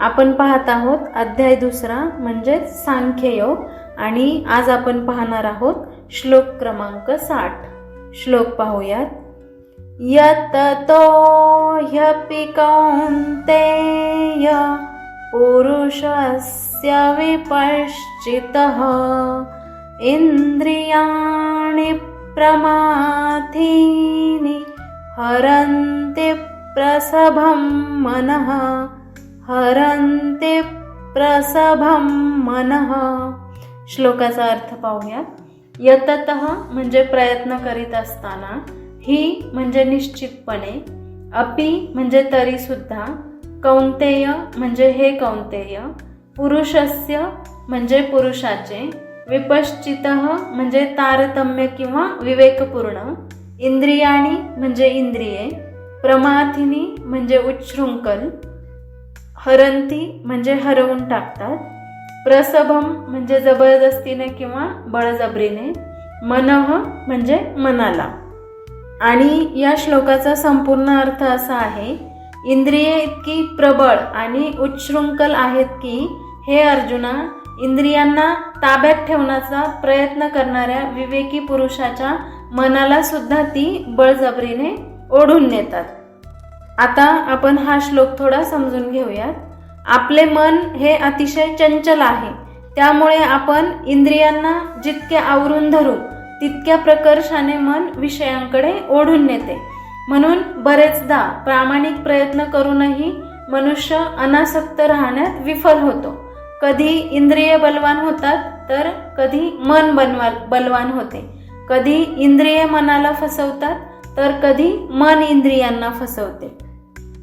आपण पाहत आहोत अध्याय दुसरा म्हणजेच सांख्ययोग आणि आज आपण पाहणार आहोत श्लोक क्रमांक साठ. श्लोक पाहूयात. यततो ह्यपि कौन्तेय पुरुषस्य विपश्चितः इन्द्रियाणि प्रमाथीनि हरन्ति प्रसभं मनः हरंते प्रसभम मनः। श्लोकाचा अर्थ पाहूया. यतत म्हणजे प्रयत्न करीत असताना ही म्हणजे निश्चितपणे अपि म्हणजे तरी सुद्धा कौंतेय म्हणजे हे कौंतेय पुरुषस्य म्हणजे पुरुषाचे विपश्चित म्हणजे तारतम्य किंवा विवेकपूर्ण इंद्रियाणी म्हणजे इंद्रिये प्रमाथिनी म्हणजे उच्छृंखल हरंती म्हणजे हरवून टाकतात. प्रसभम म्हणजे जबरदस्तीने किंवा बळजबरीने. मनह म्हणजे मनाला. आणि या श्लोकाचा संपूर्ण अर्थ असा आहे इंद्रिये इतकी प्रबळ आणि उच्छृंखल आहेत की हे अर्जुना इंद्रियांना ताब्यात ठेवण्याचा प्रयत्न करणाऱ्या विवेकी पुरुषाच्या मनाला सुद्धा ती बळजबरीने ओढून नेतात. आता आपण हा श्लोक थोडा समजून घेऊयात. आपले मन हे अतिशय चंचल आहे. त्यामुळे आपण इंद्रियांना जितके आवरून धरू तितक्या प्रकर्षाने मन विषयांकडे ओढून नेते. म्हणून बरेचदा प्रामाणिक प्रयत्न करूनही मनुष्य अनासक्त राहण्यात विफल होतो. कधी इंद्रिय बलवान होतात तर कधी मन बनवा बलवान होते. कधी इंद्रिय मनाला फसवतात तर कधी मन इंद्रियांना फसवते.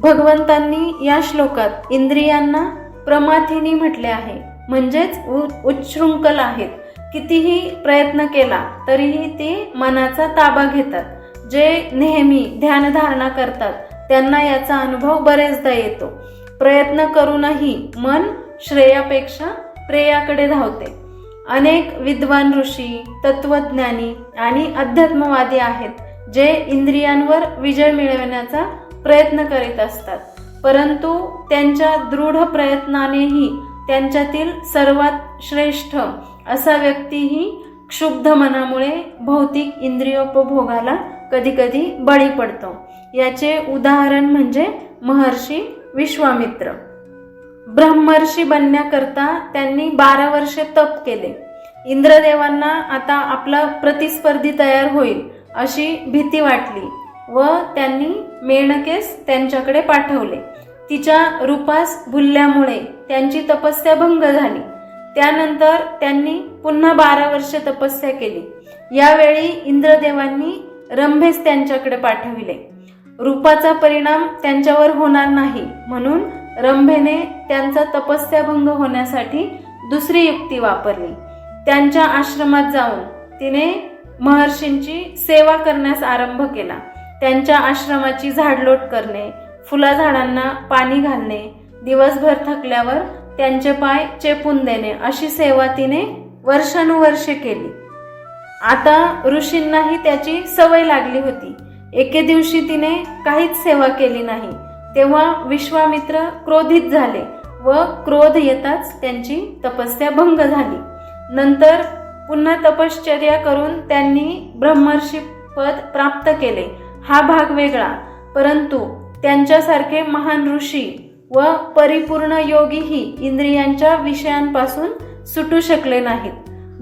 भगवंतांनी या श्लोकात इंद्रियांना प्रमाथिनी म्हटले आहे. म्हणजेच उच्छृंखल आहेत. कितीही प्रयत्न केला तरीही ते मनाचा ताबा घेतात. जे नेहमी ध्यानधारणा करतात त्यांना याचा अनुभव बरेचदा येतो. प्रयत्न करूनही मन श्रेयापेक्षा प्रेयाकडे धावते. अनेक विद्वान ऋषी तत्वज्ञानी आणि अध्यात्मवादी आहेत जे इंद्रियांवर विजय मिळवण्याचा प्रयत्न करीत असतात. परंतु त्यांच्या दृढ प्रयत्नानेही त्यांच्यातील सर्वात श्रेष्ठ असा व्यक्तीही क्षुब्ध मनामुळे भौतिक इंद्रियोपभोगाला कधीकधी बळी पडतो. याचे उदाहरण म्हणजे महर्षी विश्वामित्र. ब्रह्मर्षी बनण्याकरता त्यांनी बारा वर्षे तप केले. इंद्रदेवांना आता आपला प्रतिस्पर्धी तयार होईल अशी भीती वाटली. व त्यांनी मेणकेस त्यांच्याकडे पाठवले. तिच्या रूपास भुलल्यामुळे त्यांची तपस्या भंग झाली. त्यानंतर त्यांनी पुन्हा बारा वर्ष तपस्या केली. यावेळी इंद्रदेवांनी रंभेस त्यांच्याकडे पाठविले. रूपाचा परिणाम त्यांच्यावर होणार नाही म्हणून रंभेने त्यांचा तपस्या भंग होण्यासाठी दुसरी युक्ती वापरली. त्यांच्या आश्रमात जाऊन तिने महर्षींची सेवा करण्यास आरंभ केला. त्यांच्या आश्रमाची झाडलोट करणे फुला झाडांना पाणी घालणे दिवसभर थकल्यावर त्यांचे पाय चेपून देणे अशी सेवा तिने वर्षानुवर्षे केली. आता ऋषींनाही त्याची सवय लागली होती. एके दिवशी तिने काहीच सेवा केली नाही. तेव्हा विश्वामित्र क्रोधित झाले व क्रोध येताच त्यांची तपस्या भंग झाली. नंतर पुन्हा तपश्चर्या करून त्यांनी ब्रह्मर्षी पद प्राप्त केले. हा भाग वेगळा परंतु त्यांच्यासारखे महान ऋषी व परिपूर्ण योगीही इंद्रियांच्या विषयांपासून सुटू शकले नाहीत.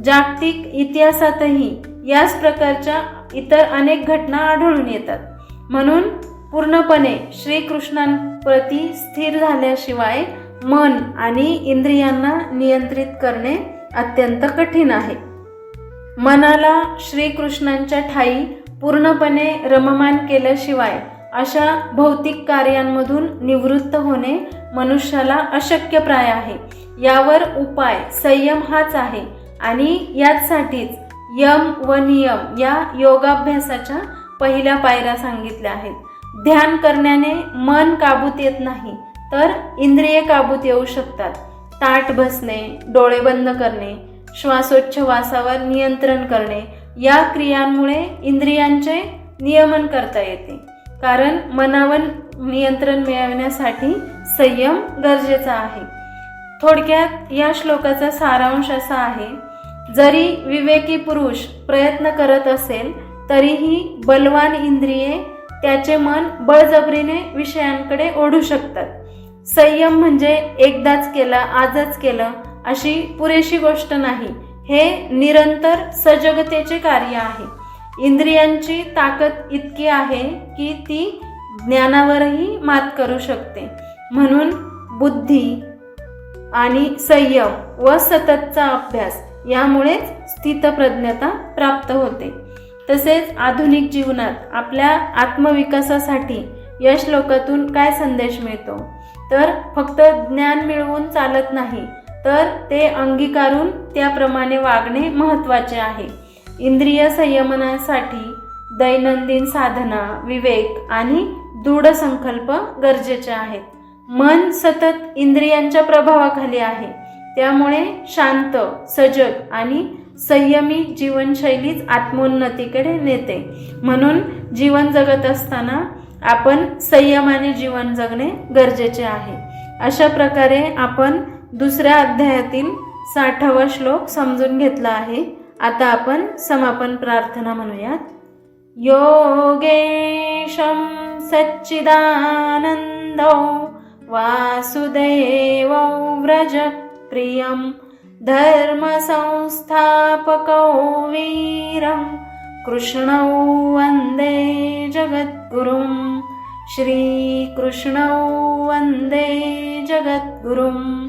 जागतिक इतिहासातही याच प्रकारच्या इतर अनेक घटना आढळून येतात. म्हणून पूर्णपणे श्रीकृष्णांप्रती स्थिर झाल्याशिवाय मन आणि इंद्रियांना नियंत्रित करणे अत्यंत कठीण आहे. मनाला श्रीकृष्णांच्या ठाई पूर्णपणे रममान केल्याशिवाय अशा भौतिक कार्यांमधून निवृत्त होणे मनुष्याला अशक्यप्राय आहे. यावर उपाय संयम हाच आहे आणि याचसाठीच यम व नियम या योगाभ्यासाच्या पहिल्या पायऱ्या सांगितल्या आहेत. ध्यान करण्याने मन काबूत येत नाही तर इंद्रिये काबूत येऊ शकतात. ताट बसणे डोळे बंद करणे श्वासोच्छवासावर नियंत्रण करणे या क्रियांमुळे इंद्रियांचे नियमन करता येते. कारण मनावर नियंत्रण मिळवण्यासाठी संयम गरजेचा आहे. थोडक्यात या श्लोकाचा सारांश असा आहे जरी विवेकी पुरुष प्रयत्न करत असेल तरीही बलवान इंद्रिये त्याचे मन बळजबरीने विषयांकडे ओढू शकतात. संयम म्हणजे एकदाच केलं आजच केलं अशी पुरेशी गोष्ट नाही. हे निरंतर सजगतेचे कार्य आहे. इंद्रियांची ताकद इतकी आहे की ती ज्ञानावरही मात करू शकते. म्हणून बुद्धी आणि संयम व सततचा अभ्यास यामुळेच स्थितप्रज्ञता प्राप्त होते. तसेच आधुनिक जीवनात आपल्या आत्मविकासासाठी या श्लोकातून काय संदेश मिळतो? तर फक्त ज्ञान मिळवून चालत नाही तर ते अंगीकारून त्याप्रमाणे वागणे महत्त्वाचे आहे. इंद्रिय संयमनासाठी दैनंदिन साधना विवेक आणि दृढ संकल्प गरजेचे आहेत. मन सतत इंद्रियांच्या प्रभावाखाली आहे. त्यामुळे शांत सजग आणि संयमी जीवनशैलीच आत्मोन्नतीकडे नेते. म्हणून जीवन जगत असताना आपण संयमाने जीवन जगणे गरजेचे आहे. अशा प्रकारे आपण दुसऱ्या अध्यायातील साठावा श्लोक समजून घेतला आहे. आता आपण समापन प्रार्थना म्हणूयात. योगेशं सच्चिदानन्दौ वासुदेवौ व्रजप्रियं धर्मसंस्थापकौ वीरं कृष्णौ वन्दे जगद्गुरुं श्रीकृष्णौ वन्दे जगद्गुरुम्